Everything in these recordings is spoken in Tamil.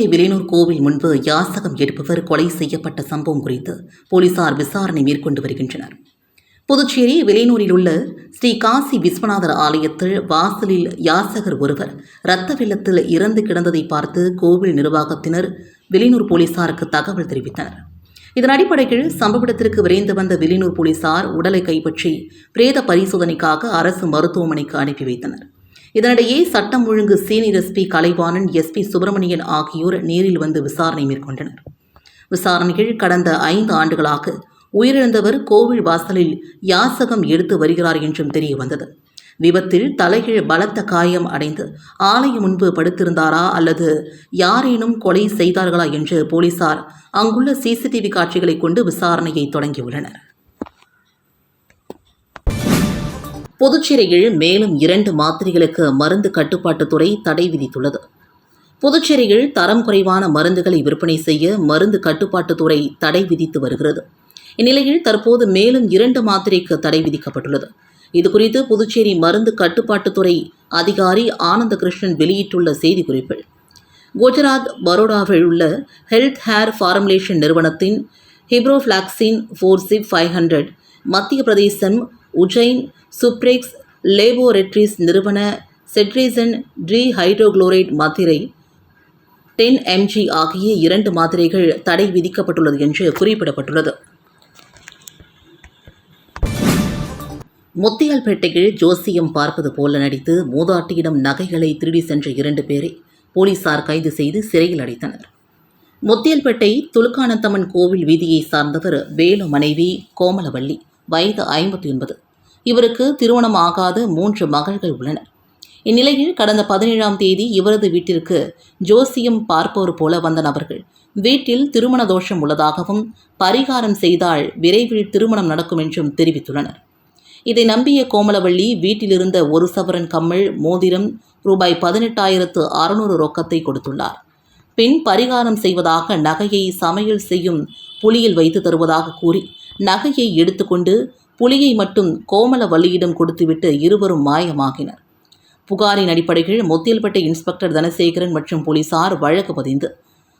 புதுச்சேரி விலையூர் கோவில் முன்பு யாசகம் எடுப்பவர் கொலை செய்யப்பட்ட சம்பவம் குறித்து போலீசார் விசாரணை மேற்கொண்டு வருகின்றனர். புதுச்சேரி விலையூரில் உள்ள ஸ்ரீ காசி விஸ்வநாதர் ஆலயத்தில் வாசலில் யாசகர் ஒருவர் இரத்த வெள்ளத்தில் இறந்து கிடந்ததை பார்த்து கோவில் நிர்வாகத்தினர் விலையூர் போலீசாருக்கு தகவல் தெரிவித்தனர். இதன் அடிப்படையில் சம்பவ இடத்திற்கு விரைந்து வந்த வெளியூர் போலீசார் உடலை கைப்பற்றி பிரேத பரிசோதனைக்காக அரசு மருத்துவமனைக்கு அனுப்பி வைத்தனர். இதனிடையே சட்டம் ஒழுங்கு senior SP Kalaivanan SP Subramanian ஆகியோர் நேரில் வந்து விசாரணை மேற்கொண்டனர். விசாரணைகள் கடந்த ஐந்து ஆண்டுகளாக உயிரிழந்தவர் கோவில் வாசலில் யாசகம் எடுத்து வருகிறார் என்றும் தெரிய வந்தது விபத்தில் தலைகீழ் பலத்த காயம் அடைந்து ஆலை முன்பு படுத்திருந்தாரா அல்லது யாரேனும் கொலை செய்தார்களா என்று போலீசார் அங்குள்ள சிசிடிவி காட்சிகளை கொண்டு விசாரணையை தொடங்கியுள்ளனர். புதுச்சேரியில் மேலும் இரண்டு மாத்திரைகளுக்கு மருந்து கட்டுப்பாட்டுத்துறை தடை விதித்துள்ளது. புதுச்சேரியில் தரம் குறைவான மருந்துகளை விற்பனை செய்ய மருந்து கட்டுப்பாட்டுத்துறை தடை விதித்து வருகிறது. இந்நிலையில் தற்போது மேலும் இரண்டு மாத்திரைக்கு தடை விதிக்கப்பட்டுள்ளது. இதுகுறித்து புதுச்சேரி மருந்து கட்டுப்பாட்டுத்துறை அதிகாரி ஆனந்த கிருஷ்ணன் வெளியிட்டுள்ள செய்திக்குறிப்பில் குஜராத் பரோடாவில் உள்ள ஹெல்த் ஹேர் ஃபார்முலேஷன் நிறுவனத்தின் ஹிப்ரோஃப்ளாக்சின் four chip five hundred Madhya Pradesh Ujjain Suprex laboratories நிறுவன செட்ரேசன் ட்ரீ ஹைட்ரோகுளோரைட் மாத்திரை டென் எம்ஜி ஆகிய இரண்டு மாத்திரைகள் தடை விதிக்கப்பட்டுள்ளது என்று குறிப்பிடப்பட்டுள்ளது. முத்தியால்பேட்டையில் ஜோசியம் பார்ப்பது போல நடித்து மூதாட்டியிடம் நகைகளை திருடி சென்ற இரண்டு பேரை போலீசார் கைது செய்து சிறையில் அடைத்தனர். முத்தியல்பேட்டை துலுக்கானந்தம்மன் கோவில் வீதியை சார்ந்தவர் வேலு மனைவி கோமலவள்ளி வயது ஐம்பத்தி ஒன்பது. இவருக்கு திருமணம் ஆகாத மூன்று மகள்கள் உள்ளனர் இந்நிலையில் கடந்த பதினேழாம் தேதி இவரது வீட்டிற்கு ஜோசியம் பார்ப்போர் போல வந்த நபர்கள். வீட்டில் திருமண தோஷம் உள்ளதாகவும் பரிகாரம் செய்தால் விரைவில் திருமணம் நடக்கும் என்றும் தெரிவித்துள்ளனர். இதை நம்பிய கோமலவள்ளி வீட்டிலிருந்த ஒரு சவரன் கம்மல் மோதிரம் ரூபாய் பதினெட்டாயிரத்து அறுநூறு ரொக்கத்தை கொடுத்துள்ளார். பின் பரிகாரம் செய்வதாக நகையை சமையல் செய்யும் புலியில் வைத்து தருவதாக கூறி நகையை எடுத்துக்கொண்டு புலியை மட்டும் கோமல வலியிடம் கொடுத்துவிட்டு இருவரும் மாயமாகினர். புகாரின் அடிப்படையில் முத்தியல்பட்டை இன்ஸ்பெக்டர் தனசேகரன் மற்றும் போலீசார் வழக்கு பதிந்து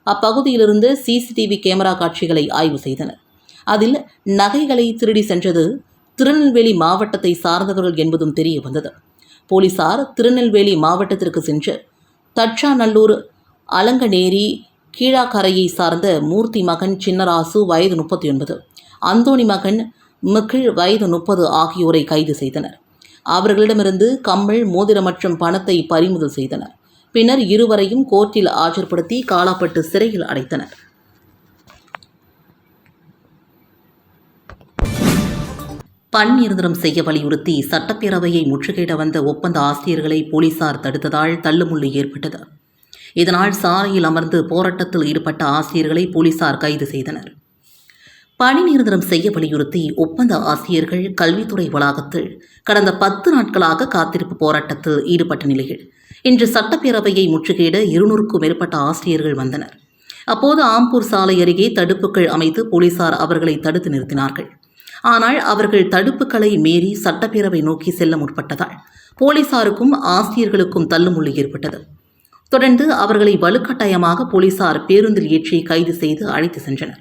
அப்பகுதியிலிருந்து சிசிடிவி கேமரா காட்சிகளை ஆய்வு செய்தனர். அதில் நகைகளை திருடி சென்றது திருநெல்வேலி மாவட்டத்தை சார்ந்தவர்கள் என்பதும் தெரிய வந்தது போலீசார் திருநெல்வேலி மாவட்டத்திற்கு சென்று தட்சாநல்லூர் அலங்கநேரி கீழாக்கரையை சார்ந்த மூர்த்தி மகன் சின்னராசு வயது முப்பத்தி ஒன்பது அந்தோணி மகன் மிகிழ் வயது முப்பது ஆகியோரை கைது செய்தனர். அவர்களிடமிருந்து கம்மல் மோதிரம் மற்றும் பணத்தை பறிமுதல் செய்தனர். பின்னர் இருவரையும் கோர்ட்டில் ஆஜர்படுத்தி காலாப்பட்டு சிறையில் அடைத்தனர். பண் நிரந்தரம் செய்ய வலியுறுத்தி சட்டப்பேரவையை முற்றுகையிட வந்த ஒப்பந்த ஆசிரியர்களை போலீசார் தடுத்ததால் தள்ளுமுள்ளு ஏற்பட்டது. இதனால் சாலையில் அமர்ந்து போராட்டத்தில் ஈடுபட்ட ஆசிரியர்களை போலீசார் கைது செய்தனர். பணி நிரந்தரம் செய்ய வலியுறுத்தி ஒப்பந்த ஆசிரியர்கள் கல்வித்துறை வளாகத்தில் கடந்த பத்து நாட்களாக காத்திருப்பு போராட்டத்தில் ஈடுபட்ட நிலையில் இன்று சட்டப்பேரவையை முற்றுகையிட இருநூறுக்கும் மேற்பட்ட ஆசிரியர்கள் வந்தனர். அப்போது ஆம்பூர் சாலை அருகே தடுப்புகள் அமைத்து போலீசார் அவர்களை தடுத்து நிறுத்தினார்கள். ஆனால் அவர்கள் தடுப்புகளை மீறி சட்டப்பேரவை நோக்கி செல்ல முற்பட்டதால் போலீசாருக்கும் ஆசிரியர்களுக்கும் தள்ளுமுள்ளு ஏற்பட்டது. தொடர்ந்து அவர்களை வலுக்கட்டாயமாக போலீசார் பேருந்தில் ஏற்றி கைது செய்து அழைத்து சென்றனர்.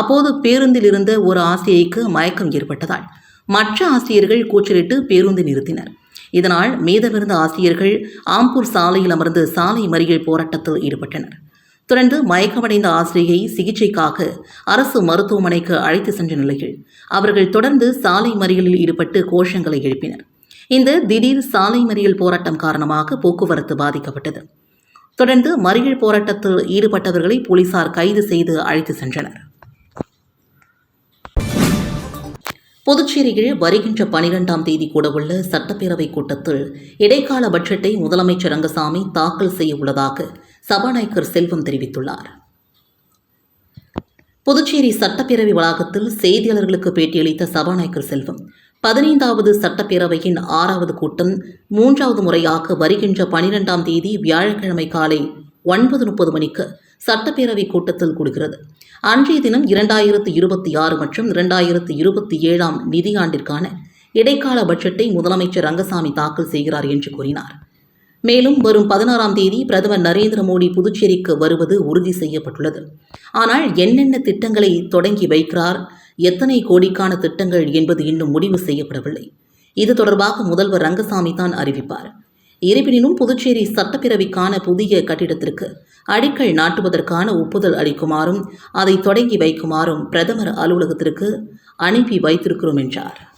அப்போது பேருந்தில் இருந்த ஒரு ஆசிரியைக்கு மயக்கம் ஏற்பட்டதால் மற்ற ஆசிரியர்கள் கூச்சலிட்டு பேருந்து நிறுத்தினர். இதனால் மீதமிருந்த ஆசிரியர்கள் ஆம்பூர் சாலையில் அமர்ந்து சாலை மறியல் போராட்டத்தில் ஈடுபட்டனர். தொடர்ந்து மயக்கமடைந்த ஆசிரியை சிகிச்சைக்காக அரசு மருத்துவமனைக்கு அழைத்து சென்ற நிலையில் அவர்கள் தொடர்ந்து சாலை மறியலில் ஈடுபட்டு கோஷங்களை எழுப்பினர். இந்த திடீர் சாலை மறியல் போராட்டம் காரணமாக போக்குவரத்து பாதிக்கப்பட்டது. தொடர்ந்து மறியல் போராட்டத்தில் ஈடுபட்டவர்களை போலீசார் கைது செய்து அழைத்து சென்றனர். புதுச்சேரியில் வருகின்ற பனிரெண்டாம் தேதி கூடவுள்ள சட்டப்பேரவை கூட்டத்தில் இடைக்கால பட்ஜெட்டை முதலமைச்சர் ரங்கசாமி தாக்கல் செய்ய உள்ளதாக சபாநாயகர் செல்வம் தெரிவித்துள்ளார். புதுச்சேரி சட்டப்பேரவை வளாகத்தில் செய்தியாளர்களுக்கு பேட்டியளித்த சபாநாயகர் செல்வம் பதினைந்தாவது சட்டப்பேரவையின் ஆறாவது கூட்டம் மூன்றாவது முறையாக வருகின்ற பனிரெண்டாம் தேதி வியாழக்கிழமை காலை ஒன்பது முப்பது மணிக்கு சட்டப்பேரவை கூட்டத்தில் கூடுகிறது. அன்றைய தினம் இரண்டாயிரத்து இருபத்தி ஆறு மற்றும் இரண்டாயிரத்து இருபத்தி ஏழாம் நிதியாண்டிற்கான இடைக்கால பட்ஜெட்டை முதலமைச்சர் ரங்கசாமி தாக்கல் செய்கிறார் என்று கூறினார். மேலும் வரும் பதினாறாம் தேதி பிரதமர் நரேந்திர மோடி புதுச்சேரிக்கு வருவது உறுதி செய்யப்பட்டுள்ளது. ஆனால் என்னென்ன திட்டங்களை தொடங்கி வைக்கிறார் எத்தனை கோடிக்கான திட்டங்கள் என்பது இன்னும் முடிவு செய்யப்படவில்லை. இது தொடர்பாக முதல்வர் ரங்கசாமி தான் அறிவிப்பார். இருப்பினும் புதுச்சேரி சட்டப்பேரவைக்கான புதிய கட்டிடத்திற்கு அடிக்கல் நாட்டுவதற்கான ஒப்புதல் அளிக்குமாறும் அதை தொடங்கி வைக்குமாறும் பிரதமர் அலுவலகத்திற்கு அனுப்பி வைத்திருக்கிறோம் என்றார்.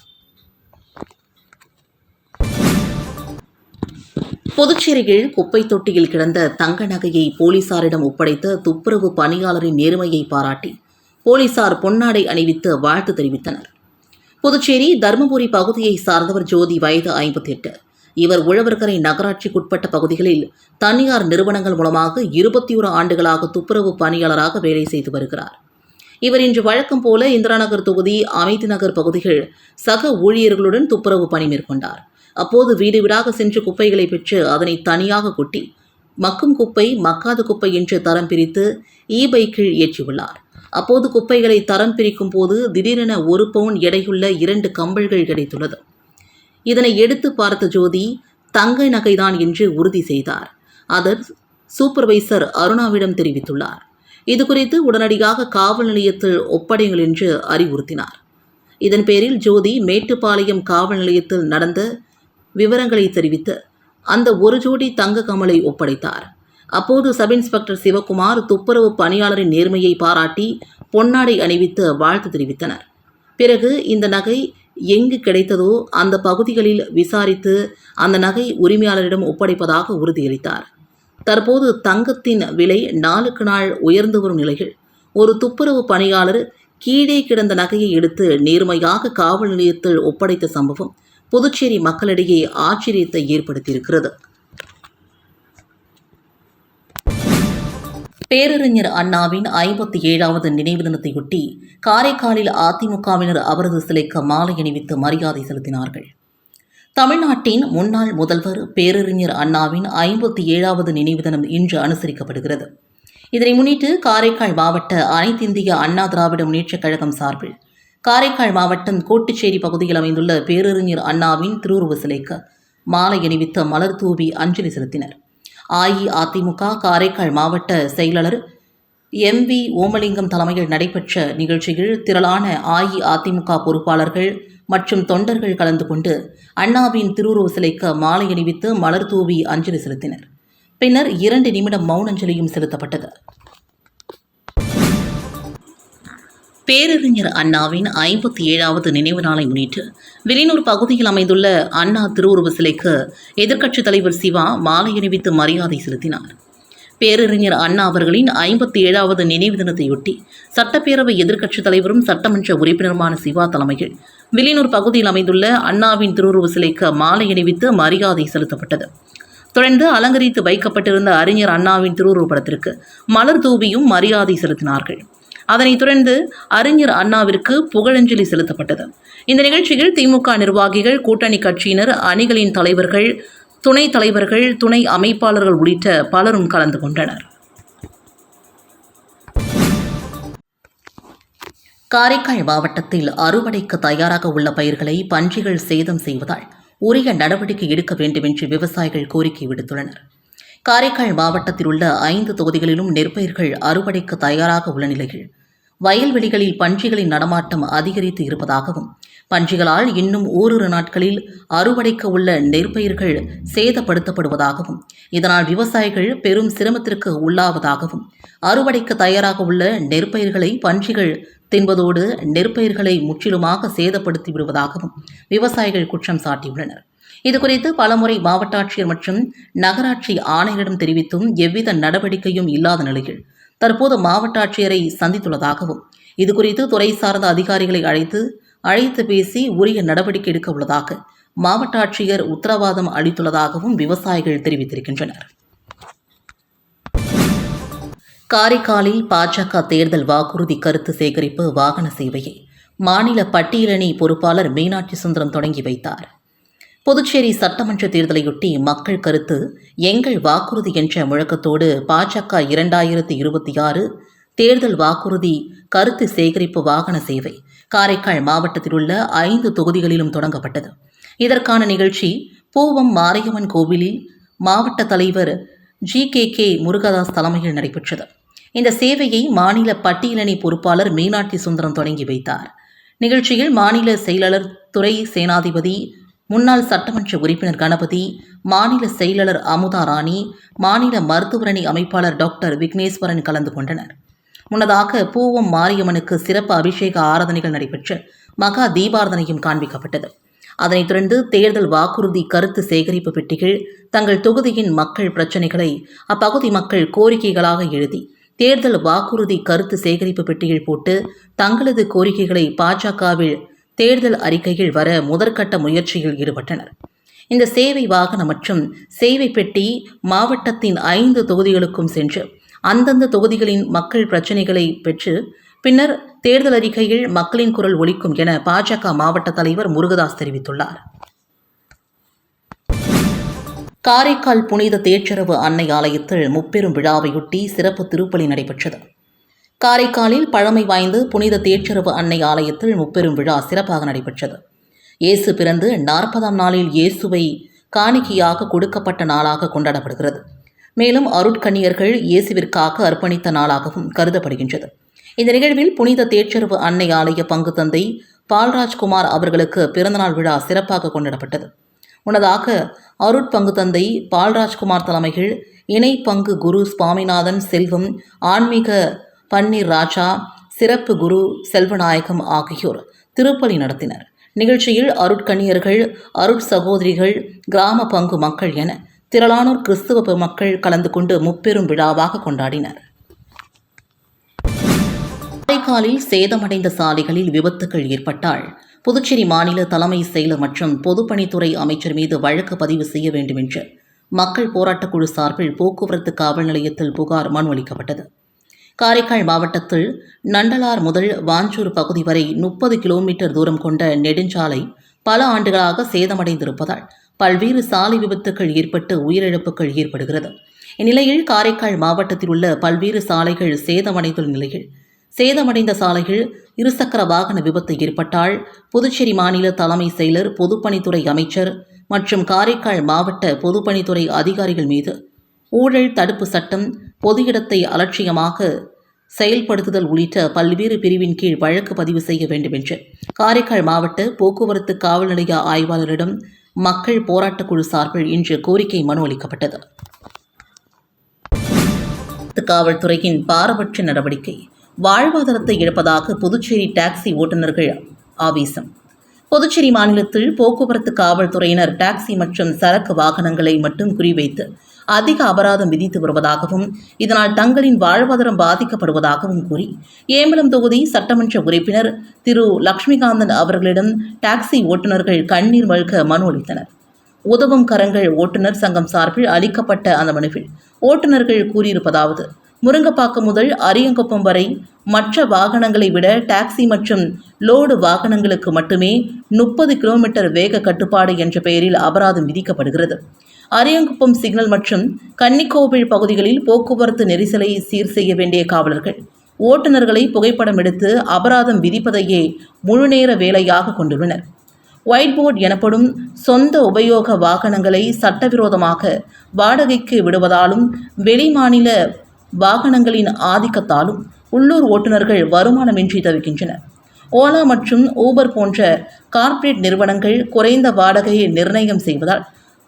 புதுச்சேரியில் குப்பை தொட்டியில் கிடந்த தங்க நகையை போலீசாரிடம் ஒப்படைத்த துப்புரவு பணியாளரின் நேர்மையை பாராட்டி போலீசார் பொன்னாடை அணிவித்து வாழ்த்து தெரிவித்தனர். புதுச்சேரி தருமபுரி பகுதியை சார்ந்தவர் ஜோதி வயது ஐம்பத்தி எட்டு இவர் உழவர்கரை நகராட்சிக்குட்பட்ட பகுதிகளில் தனியார் நிறுவனங்கள் மூலமாக இருபத்தி ஒரு ஆண்டுகளாக துப்புரவு பணியாளராக வேலை செய்து வருகிறார். இவர் இன்று வழக்கம் போல இந்திராநகர் தொகுதி அமைதி நகர் பகுதிகள் சக ஊழியர்களுடன் துப்புரவு பணி மேற்கொண்டார். அப்போது வீடு வீடாக சென்று குப்பைகளை பெற்று அதனை தனியாக கொட்டி மக்கும் குப்பை மக்காத குப்பை என்று தரம் பிரித்து இ பைக்கில் ஏற்றியுள்ளார். அப்போது குப்பைகளை தரம் பிரிக்கும் போது திடீரென ஒரு பவுன் எடையுள்ள இரண்டு கம்பல்கள் கிடைத்துள்ளது. இதனை எடுத்து பார்த்த ஜோதி தங்க நகைதான் என்று உறுதி செய்தார். அதர் சூப்பர்வைசர் அருணாவிடம் தெரிவித்துள்ளார். இது குறித்து உடனடியாக காவல் நிலையத்தில் ஒப்படைங்கள் என்று அறிவுறுத்தினார். இதன் பேரில் ஜோதி மேட்டுப்பாளையம் காவல் நிலையத்தில் நடந்த விவரங்களை தெரிவித்து அந்த ஒரு ஜோடி தங்க கமலை ஒப்படைத்தார். அப்போது சப் இன்ஸ்பெக்டர் சிவகுமார் துப்புரவு பணியாளரின் நேர்மையை பாராட்டி பொன்னாடை அணிவித்து வாழ்த்து தெரிவித்தனர். பிறகு இந்த நகை எங்கு கிடைத்ததோ அந்த பகுதிகளில் விசாரித்து அந்த நகை உரிமையாளரிடம் ஒப்படைப்பதாக உறுதியளித்தார். தற்போது தங்கத்தின் விலை நாளுக்கு நாள் உயர்ந்து வரும் நிலையில் ஒரு துப்புரவு பணியாளர் கீழே கிடந்த நகையை எடுத்து நேர்மையாக காவல் நிலையத்தில் ஒப்படைத்த சம்பவம் புதுச்சேரி மக்களிடையே ஆச்சரியத்தை ஏற்படுத்தியிருக்கிறது. பேரறிஞர் அண்ணாவின் ஐம்பத்தி ஏழாவது நினைவு தினத்தையொட்டி காரைக்காலில் அதிமுகவினர் அவரது சிலைக்கு மாலை அணிவித்து மரியாதை செலுத்தினார்கள். தமிழ்நாட்டின் முன்னாள் முதல்வர் பேரறிஞர் அண்ணாவின் ஐம்பத்தி ஏழாவது நினைவு தினம் இன்று அனுசரிக்கப்படுகிறது. இதனை முன்னிட்டு காரைக்கால் மாவட்ட அனைத்திந்திய அண்ணா திராவிட முன்னேற்றக் கழகம் சார்பில் காரைக்கால் மாவட்டம் கோட்டுச்சேரி பகுதியில் அமைந்துள்ள பேரறிஞர் அண்ணாவின் திருவுருவ சிலைக்கு மாலை அணிவித்து மலர் தூவி அஞ்சலி செலுத்தினர். அஇஅதிமுக காரைக்கால் மாவட்ட செயலாளர் எம் வி ஓமலிங்கம் தலைமையில் நடைபெற்ற நிகழ்ச்சியில் திரளான அஇஅதிமுக பொறுப்பாளர்கள் மற்றும் தொண்டர்கள் கலந்து கொண்டு அண்ணாவின் திருவுருவ சிலைக்கு மாலை அணிவித்து மலர் தூவி அஞ்சலி செலுத்தினர். பின்னர் இரண்டு நிமிடம் மௌனஞ்சலியும் செலுத்தப்பட்டது. பேரறிஞர் அண்ணாவின் ஐம்பத்தி ஏழாவது நினைவு நாளை முன்னிட்டு வெளியூர் பகுதியில் அமைந்துள்ள அண்ணா திருவுருவ சிலைக்கு எதிர்க்கட்சித் தலைவர் சிவா மாலை அணிவித்து மரியாதை செலுத்தினார். பேரறிஞர் அண்ணா அவர்களின் ஐம்பத்தி ஏழாவது நினைவு தினத்தையொட்டி சட்டப்பேரவை எதிர்க்கட்சித் தலைவரும் சட்டமன்ற உறுப்பினருமான சிவா தலைமையில் வெளியூர் பகுதியில் அமைந்துள்ள அண்ணாவின் திருவுருவ சிலைக்கு மாலை அணிவித்து மரியாதை செலுத்தப்பட்டது. தொடர்ந்து அலங்கரித்து வைக்கப்பட்டிருந்த அறிஞர் அண்ணாவின் திருவுருவப்படத்திற்கு மலர் தூவியும் மரியாதை செலுத்தினார்கள். அதனைத் தொடர்ந்து அறிஞர் அண்ணாவிற்கு புகழஞ்சலி செலுத்தப்பட்டது. இந்த நிகழ்ச்சியில் திமுக நிர்வாகிகள் கூட்டணி கட்சியினர் அணிகளின் தலைவர்கள் துணைத் தலைவர்கள் துணை அமைப்பாளர்கள் உள்ளிட்ட பலரும் கலந்து கொண்டனர். காரைக்கால் மாவட்டத்தில் அறுவடைக்கு தயாராக உள்ள பயிர்களை பன்றிகள் சேதம் செய்வதால் உரிய நடவடிக்கை எடுக்க வேண்டும் என்று விவசாயிகள் கோரிக்கை விடுத்துள்ளனர். காரைக்கால் மாவட்டத்தில் உள்ள ஐந்து தொகுதிகளிலும் நெற்பயிர்கள் அறுவடைக்கு தயாராக உள்ள நிலையில். வயல்வெளிகளில் பன்றிகளின் நடமாட்டம் அதிகரித்து இருப்பதாகவும் பன்றிகளால் இன்னும் ஓரிரு நாட்களில் அறுவடைக்க உள்ள நெற்பயிர்கள் சேதப்படுத்தப்படுவதாகவும் இதனால் விவசாயிகள் பெரும் சிரமத்திற்கு உள்ளாவதாகவும் அறுவடைக்கு தயாராக உள்ள நெற்பயிர்களை பன்றிகள் தின்பதோடு நெற்பயிர்களை முற்றிலுமாக சேதப்படுத்தி விடுவதாகவும் விவசாயிகள் குற்றம் சாட்டியுள்ளனர். இதுகுறித்து பலமுறை மாவட்ட ஆட்சியர் மற்றும் நகராட்சி ஆணையரிடம் தெரிவித்தும் எவ்வித நடவடிக்கையும் இல்லாத நிலையில் தற்போது மாவட்ட ஆட்சியரை சந்தித்துள்ளதாகவும் இதுகுறித்து துறை சார்ந்த அதிகாரிகளை அழைத்து அழைத்து பேசி உரிய நடவடிக்கை எடுக்க உள்ளதாக மாவட்ட ஆட்சியர் உத்தரவாதம் அளித்துள்ளதாகவும் விவசாயிகள் தெரிவித்திருக்கின்றனர். காரைக்காலில் பாஜக தேர்தல் வாக்குறுதி கருத்து சேகரிப்பு வாகன சேவையை மாநில பட்டியலணி பொறுப்பாளர் மீனாட்சி சுந்தரம் தொடங்கி வைத்தார். புதுச்சேரி சட்டமன்ற தேர்தலையொட்டி மக்கள் கருத்து எங்கள் வாக்குறுதி என்ற முழக்கத்தோடு பாஜக இரண்டாயிரத்தி இருபத்தி ஆறு தேர்தல் வாக்குறுதி கருத்து சேகரிப்பு வாகன சேவை காரைக்கால் மாவட்டத்தில் உள்ள ஐந்து தொகுதிகளிலும் தொடங்கப்பட்டது. இதற்கான நிகழ்ச்சி பூவம் மாரியம்மன் கோவிலில் மாவட்ட தலைவர் ஜி கே கே முருகதாஸ் தலைமையில் நடைபெற்றது. இந்த சேவையை மாநில பட்டியலணி பொறுப்பாளர் மீனாட்சி சுந்தரம் தொடங்கி வைத்தார். நிகழ்ச்சியில் மாநில செயலாளர் துறை சேனாதிபதி முன்னாள் சட்டமன்ற உறுப்பினர் கணபதி மாநில செயலாளர் அமுதா ராணி மாநில மருத்துவரணி அமைப்பாளர் டாக்டர் விக்னேஸ்வரன் கலந்து கொண்டனர். முன்னதாக பூவம் மாரியம்மனுக்கு சிறப்பு அபிஷேக ஆராதனைகள் நடைபெற்று மகா தீபாரதனையும் காண்பிக்கப்பட்டது. அதனைத் தொடர்ந்து தேர்தல் வாக்குறுதி கருத்து சேகரிப்பு பெட்டிகள் தங்கள் தொகுதியின் மக்கள் பிரச்சினைகளை அப்பகுதி மக்கள் கோரிக்கைகளாக எழுதி தேர்தல் வாக்குறுதி கருத்து சேகரிப்பு பெட்டியில் போட்டு தங்களது கோரிக்கைகளை பாஜகவில் தேர்தல் அறிக்கையில் வர முதற்கட்ட முயற்சியில் ஈடுபட்டனர். இந்த சேவை வாகனம் மற்றும் சேவை பெட்டி மாவட்டத்தின் ஐந்து தொகுதிகளுக்கும் சென்று அந்தந்த தொகுதிகளின் மக்கள் பிரச்சினைகளை பெற்று பின்னர் தேர்தல் அறிக்கையில் மக்களின் குரல் ஒலிக்கும் என பாஜக மாவட்ட தலைவர் முருகதாஸ் தெரிவித்துள்ளார். காரைக்கால் புனித தேச்சரவு அன்னை ஆலயத்தில் முப்பெரும் விழாவையொட்டி சிறப்பு திருப்பலி நடைபெற்றது. காரைக்காலில் பழமை வாய்ந்த புனித தேச்சரவு அன்னை ஆலயத்தில் முப்பெரும் விழா சிறப்பாக நடைபெற்றது. இயேசு பிறந்து நாற்பதாம் நாளில் இயேசுவை காணிக்கையாக கொடுக்கப்பட்ட நாளாக கொண்டாடப்படுகிறது. மேலும் அருட்கணியர்கள் இயேசுவிற்காக அர்ப்பணித்த நாளாகவும் கருதப்படுகின்றது. இந்த நிகழ்வில் புனித தேச்சரவு அன்னை ஆலய பங்கு தந்தை பால்ராஜ்குமார் அவர்களுக்கு பிறந்தநாள் விழா சிறப்பாக கொண்டாடப்பட்டது. முன்னதாக அருட்பங்கு தந்தை பால்ராஜ்குமார் தலைமையில் இணை பங்கு குரு சுவாமிநாதன் செல்வம் ஆன்மீக பன்னீர் ராஜா சிறப்பு குரு செல்வநாயகம் ஆகியோர் திருப்பலி நடத்தினர். நிகழ்ச்சியில் அருட்கணியர்கள் அருட் சகோதரிகள் கிராம பங்கு மக்கள் என திரளானோர் கிறிஸ்துவ மக்கள் கலந்து கொண்டு முப்பெரும் விழாவாக கொண்டாடினர். காரைக்காலில் சேதமடைந்த சாலைகளில் விபத்துகள் ஏற்பட்டால் புதுச்சேரி மாநில தலைமை செயலர் மற்றும் பொதுப்பணித்துறை அமைச்சர் மீது வழக்கு பதிவு செய்ய வேண்டும் என்று மக்கள் போராட்டக் குழு சார்பில் போக்குவரத்து காவல் நிலையத்தில் புகார் மனு அளிக்கப்பட்டது. காரைக்கால் மாவட்டத்தில் நண்டலார் முதல் வாஞ்சூர் பகுதி வரை முப்பது கிலோமீட்டர் தூரம் கொண்ட நெடுஞ்சாலை பல ஆண்டுகளாக சேதமடைந்திருப்பதால் பல்வேறு சாலை விபத்துகள் ஏற்பட்டு உயிரிழப்புகள் ஏற்படுகிறது. இந்நிலையில் காரைக்கால் மாவட்டத்தில் உள்ள பல்வேறு சாலைகள் சேதமடைந்துள்ள நிலையில் சேதமடைந்த சாலைகள் இருசக்கர வாகன விபத்து ஏற்பட்டால் புதுச்சேரி மாநில தலைமை செயலர் பொதுப்பணித்துறை அமைச்சர் மற்றும் காரைக்கால் மாவட்ட பொதுப்பணித்துறை அதிகாரிகள் மீது ஊழல் தடுப்பு சட்டம் பொது இடத்தை அலட்சியமாக செயல்படுத்துதல் உள்ளிட்ட பல்வேறு பிரிவின் கீழ் வழக்கு பதிவு செய்ய வேண்டும் என்று காரைக்கால் மாவட்ட போக்குவரத்து காவல் நிலைய ஆய்வாளரிடம் மக்கள் போராட்டக் குழு சார்பில் இன்று கோரிக்கை மனு அளிக்கப்பட்டது. காவல்துறையின் பாரபட்ச நடவடிக்கை வாழ்வாதாரத்தை இழப்பதாக புதுச்சேரி டாக்ஸி ஓட்டுநர்கள் ஆவேசம். புதுச்சேரி மாநிலத்தில் போக்குவரத்து காவல்துறையினர் டாக்ஸி மற்றும் சரக்கு வாகனங்களை மட்டும் குறிவைத்து அதிக அபராதம் விதித்து வருவதாகவும் இதனால் தங்களின் வாழ்வாதாரம் பாதிக்கப்படுவதாகவும் கூறி ஏம்பலம் தொகுதி சட்டமன்ற உறுப்பினர் திரு. லக்ஷ்மிகாந்தன் அவர்களிடம் டாக்ஸி ஓட்டுநர்கள் கண்ணீர் மல்க மனு அளித்தனர். உதவும் கரங்கள் ஓட்டுநர் சங்கம் சார்பில் அளிக்கப்பட்ட அந்த மனுவில் ஓட்டுநர்கள் கூறியிருப்பதாவது முருங்கப்பாக்கம் முதல் அரியங்குப்பம் வரை மற்ற வாகனங்களை விட டாக்ஸி மற்றும் லோடு வாகனங்களுக்கு மட்டுமே முப்பது கிலோமீட்டர் வேக கட்டுப்பாடு என்ற பெயரில் அபராதம் விதிக்கப்படுகிறது. அரியங்குப்பம் சிக்னல் மற்றும் கன்னிக்கோவில் பகுதிகளில் போக்குவரத்து நெரிசலை சீர் செய்ய வேண்டிய காவலர்கள். ஓட்டுநர்களை புகைப்படம் எடுத்து அபராதம் விதிப்பதையே முழுநேர வேலையாக கொண்டுள்ளனர். ஒயிட் போர்ட் எனப்படும் சொந்த உபயோக வாகனங்களை சட்டவிரோதமாக வாடகைக்கு விடுவதாலும் வெளிமாநில வாகனங்களின் ஆதிக்கத்தாலும் உள்ளூர் ஓட்டுநர்கள் வருமானமின்றி தவிக்கின்றனர். ஓலா மற்றும் ஊபர் போன்ற கார்ப்பரேட் நிறுவனங்கள் குறைந்த வாடகையை நிர்ணயம் செய்வதால்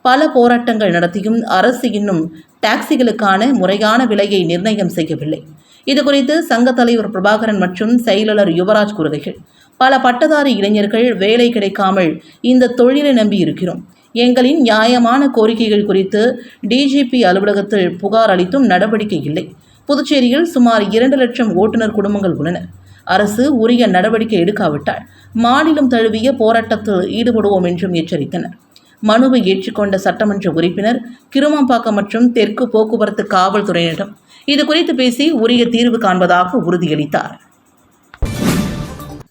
பல போராட்டங்கள் நடத்தியும் அரசு இன்னும் டாக்ஸிகளுக்கான முறையான விலையை நிர்ணயம் செய்யவில்லை. இது குறித்து சங்க தலைவர் பிரபாகரன் மற்றும் செயலாளர் யுவராஜ் கூறுகையில் பல பட்டதாரி இளைஞர்கள் வேலை கிடைக்காமல் இந்த தொழிலை நம்பி இருக்கிறோம் எங்களின் நியாயமான கோரிக்கைகள் குறித்து டிஜிபி அலுவலகத்தில் புகார் அளித்தும் நடவடிக்கை இல்லை. புதுச்சேரியில் சுமார் இரண்டு லட்சம் ஓட்டுநர் குடும்பங்கள் உள்ளன. அரசு உரிய நடவடிக்கை எடுக்காவிட்டால் மாநிலம் தழுவிய போராட்டத்தில் ஈடுபடுவோம் என்றும் எச்சரித்தனர். மனுவை ஏற்றுக்கொண்ட சட்டமன்ற உறுப்பினர் கிருமாம்பாக்கம் மற்றும் தெற்கு போக்குவரத்து காவல்துறையினரிடம் இது குறித்து பேசி உரிய தீர்வு காண்பதாக உறுதியளித்தார்.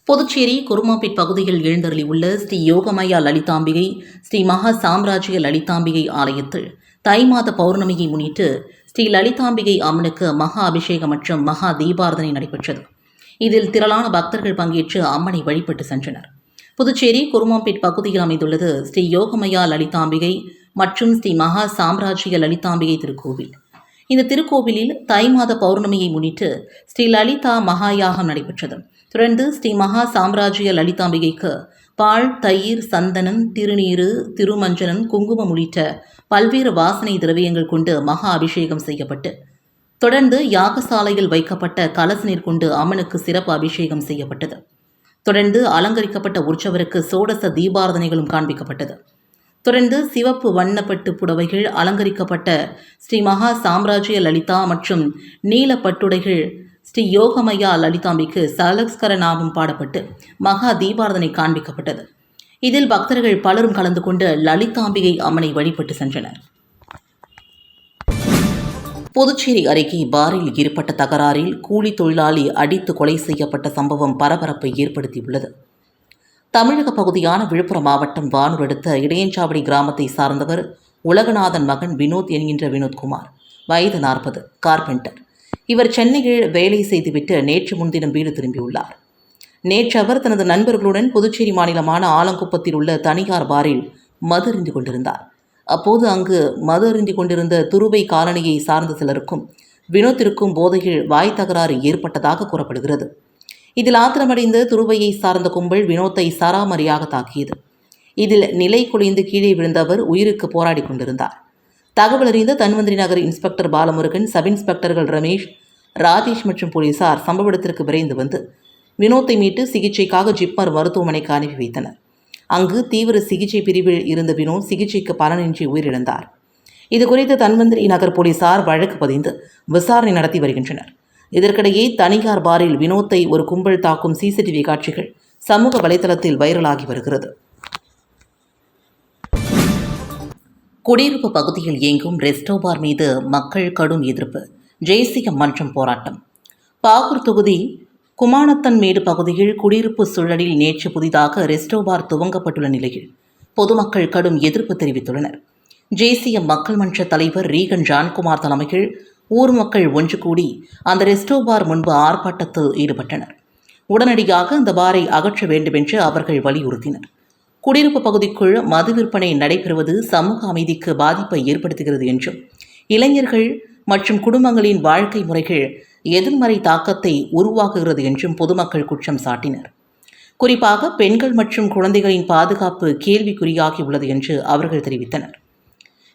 புதுச்சேரி குருமாப்பேட் பகுதியில் எழுந்தருளியுள்ள ஸ்ரீ யோகமயா லலிதாம்பிகை ஸ்ரீ மகா சாம்ராஜ்ய லலிதாம்பிகை ஆலயத்தில் தை மாத பௌர்ணமியை முன்னிட்டு ஸ்ரீ லலிதாம்பிகை அம்மனுக்கு மகா அபிஷேகம் மற்றும் மகா தீபாரதனை நடைபெற்றது. இதில் திரளான பக்தர்கள் பங்கேற்று அம்மனை வழிபட்டு சென்றனர். புதுச்சேரி குருமாம்பேட் பகுதியில் அமைந்துள்ளது. ஸ்ரீ யோகமயா லலிதாம்பிகை மற்றும் ஸ்ரீ மகா சாம்ராஜ்ய லலிதாம்பிகை திருக்கோவில். இந்த திருக்கோவிலில் தை மாத பௌர்ணமியை முன்னிட்டு ஸ்ரீ லலிதா மகாயாகம் நடைபெற்றது. தொடர்ந்து ஸ்ரீ மகா சாம்ராஜ்ய லலிதாம்பிகைக்கு பால் தயிர் சந்தனம் திருநீறு திருமஞ்சனம் குங்குமம் உள்ளிட்ட பல்வேறு வாசனை திரவியங்கள் கொண்டு மகா அபிஷேகம் செய்யப்பட்டு தொடர்ந்து யாகசாலையில் வைக்கப்பட்ட கலச நீர் கொண்டு அம்மனுக்கு சிறப்பு அபிஷேகம் செய்யப்பட்டது. தொடர்ந்து அலங்கரிக்கப்பட்ட உற்சவருக்கு சோடச தீபாரதனைகளும் காண்பிக்கப்பட்டது. தொடர்ந்து சிவப்பு வண்ணப்பட்டு புடவைகள் அலங்கரிக்கப்பட்ட ஸ்ரீ மகா சாம்ராஜ்ய லலிதா மற்றும் நீல பட்டுடைகள் ஸ்ரீ யோகமையா லலிதாம்பிக்கு சலஸ்கர நாமம் பாடப்பட்டு மகா தீபாரதனை காண்பிக்கப்பட்டது. இதில் பக்தர்கள் பலரும் கலந்து கொண்டு லலிதாம்பிகை அம்மனை வழிபட்டு சென்றனர். புதுச்சேரி அருகே பாரில் ஏற்பட்ட தகராறில் கூலி தொழிலாளி அடித்து கொலை செய்யப்பட்ட சம்பவம் பரபரப்பை ஏற்படுத்தியுள்ளது. தமிழக பகுதியான விழுப்புரம் மாவட்டம் வானூர் அடுத்த இடையஞ்சாவடி கிராமத்தை சார்ந்தவர் உலகநாதன் மகன் வினோத் என்கின்ற வினோத்குமார். வயது நாற்பது கார்பெண்டர். இவர் சென்னையில் வேலை செய்துவிட்டு நேற்று முன்தினம் வீடு திரும்பியுள்ளார். நேற்று அவர் தனது நண்பர்களுடன் புதுச்சேரி மாநிலமான ஆலங்குப்பத்தில் உள்ள தனியார் பாரில் மது கொண்டிருந்தார். அப்போது அங்கு மது அருந்தி கொண்டிருந்த துருவை காலனியை சார்ந்த சிலருக்கும் வினோத்திற்கும் போதையில் வாய் தகராறு ஏற்பட்டதாக கூறப்படுகிறது. இதில் ஆத்திரமடைந்த துருவையை சார்ந்த கும்பல் வினோத்தை சராமரியாக தாக்கியது. இதில் நிலை குலைந்து கீழே விழுந்தவர் உயிருக்கு போராடி கொண்டிருந்தார். தகவல் அறிந்த தன்வந்திரி நகர் இன்ஸ்பெக்டர் பாலமுருகன் சப் இன்ஸ்பெக்டர்கள் ரமேஷ் ராஜேஷ் மற்றும் போலீசார் சம்பவ இடத்திற்கு விரைந்து வந்து வினோத்தை மீட்டு சிகிச்சைக்காக ஜிப்மர் மருத்துவமனைக்கு அனுப்பி வைத்தனர். அங்கு தீவிர சிகிச்சை பிரிவில் இருந்த வினோத் சிகிச்சைக்கு பலனின்றி உயிரிழந்தார். இதுகுறித்து தன்வந்திரி நகர் போலீசார் வழக்கு பதிந்து விசாரணை நடத்தி வருகின்றனர். இதற்கிடையே தனியார் பாரில் வினோத்தை ஒரு கும்பல் தாக்கும் சிசிடிவி காட்சிகள் சமூக வலைதளத்தில் வைரலாகி வருகிறது. குடியிருப்பு பகுதியில் இயங்கும் ரெஸ்டோ பார் மீது மக்கள் கடும் எதிர்ப்பு ஜேசிய மன்றம் போராட்டம். பாகூர் தொகுதி குமானத்தன்மேடு பகுதியில் குடியிருப்பு சூழலில் நேற்று புதிதாக ரெஸ்டோ பார் துவங்கப்பட்டுள்ள நிலையில் பொதுமக்கள் கடும் எதிர்ப்பு தெரிவித்துள்ளனர். ஜேசிய மக்கள் மன்ற தலைவர் ரீகன் ஜான்குமார் தலைமையில் ஊர் மக்கள் ஒன்று கூடி அந்த ரெஸ்டோ பார் முன்பு ஆர்ப்பாட்டத்தில் ஈடுபட்டனர். உடனடியாக அந்த பாரை அகற்ற வேண்டுமென்று அவர்கள் வலியுறுத்தினர். குடியிருப்பு பகுதிக்குள் மது விற்பனை நடைபெறுவது சமூக அமைதிக்கு பாதிப்பை ஏற்படுத்துகிறது என்றும் இளைஞர்கள் மற்றும் குடும்பங்களின் வாழ்க்கை முறைகள் எதிர்மறை தாக்கத்தை உருவாக்குகிறது என்றும் பொதுமக்கள் குற்றம் சாட்டினர். குறிப்பாக பெண்கள் மற்றும் குழந்தைகளின் பாதுகாப்பு கேள்விக்குறியாகியுள்ளது என்று அவர்கள் தெரிவித்தனர்.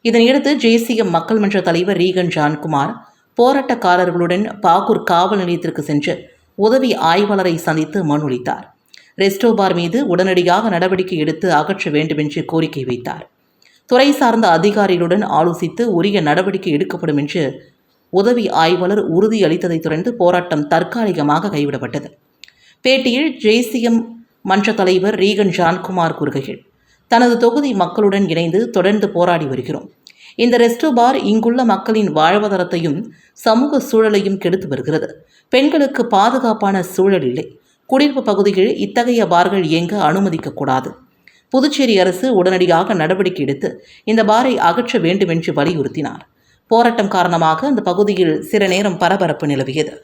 இதனையடுத்து ஜேசிய மக்கள் மன்ற தலைவர் ரீகன் ஜான்குமார் போராட்டக்காரர்களுடன் பாகூர் காவல் நிலையத்திற்கு சென்று உதவி ஆய்வாளரை சந்தித்து மனுளித்தார் ரெஸ்டோபார் மீது உடனடியாக நடவடிக்கை எடுத்து அகற்ற வேண்டுமென்று கோரிக்கை வைத்தார். துறை சார்ந்த அதிகாரிகளுடன் ஆலோசித்து உரிய நடவடிக்கை எடுக்கப்படும் என்று உதவி ஆய்வாளர் உறுதியளித்ததை தொடர்ந்து போராட்டம் தற்காலிகமாக கைவிடப்பட்டது. பேட்டியில் ஜெய்சியம் மன்ற தலைவர் ரீகன் ஜான்குமார் கூறுகையில் தனது தொகுதி மக்களுடன் இணைந்து தொடர்ந்து போராடி வருகிறோம். இந்த ரெஸ்டோ பார் இங்குள்ள மக்களின் வாழ்வாதாரத்தையும் சமூக சூழலையும் கெடுத்து வருகிறது. பெண்களுக்கு பாதுகாப்பான சூழல் இல்லை. குடியிருப்பு பகுதியில் இத்தகைய பார்கள் இயங்க அனுமதிக்கக்கூடாது. புதுச்சேரி அரசு உடனடியாக நடவடிக்கை எடுத்து இந்த பாரை அகற்ற வேண்டும் என்று வலியுறுத்தினார். போராட்டம் காரணமாக அந்த பகுதியில் சில நேரம் பரபரப்பு நிலவியது.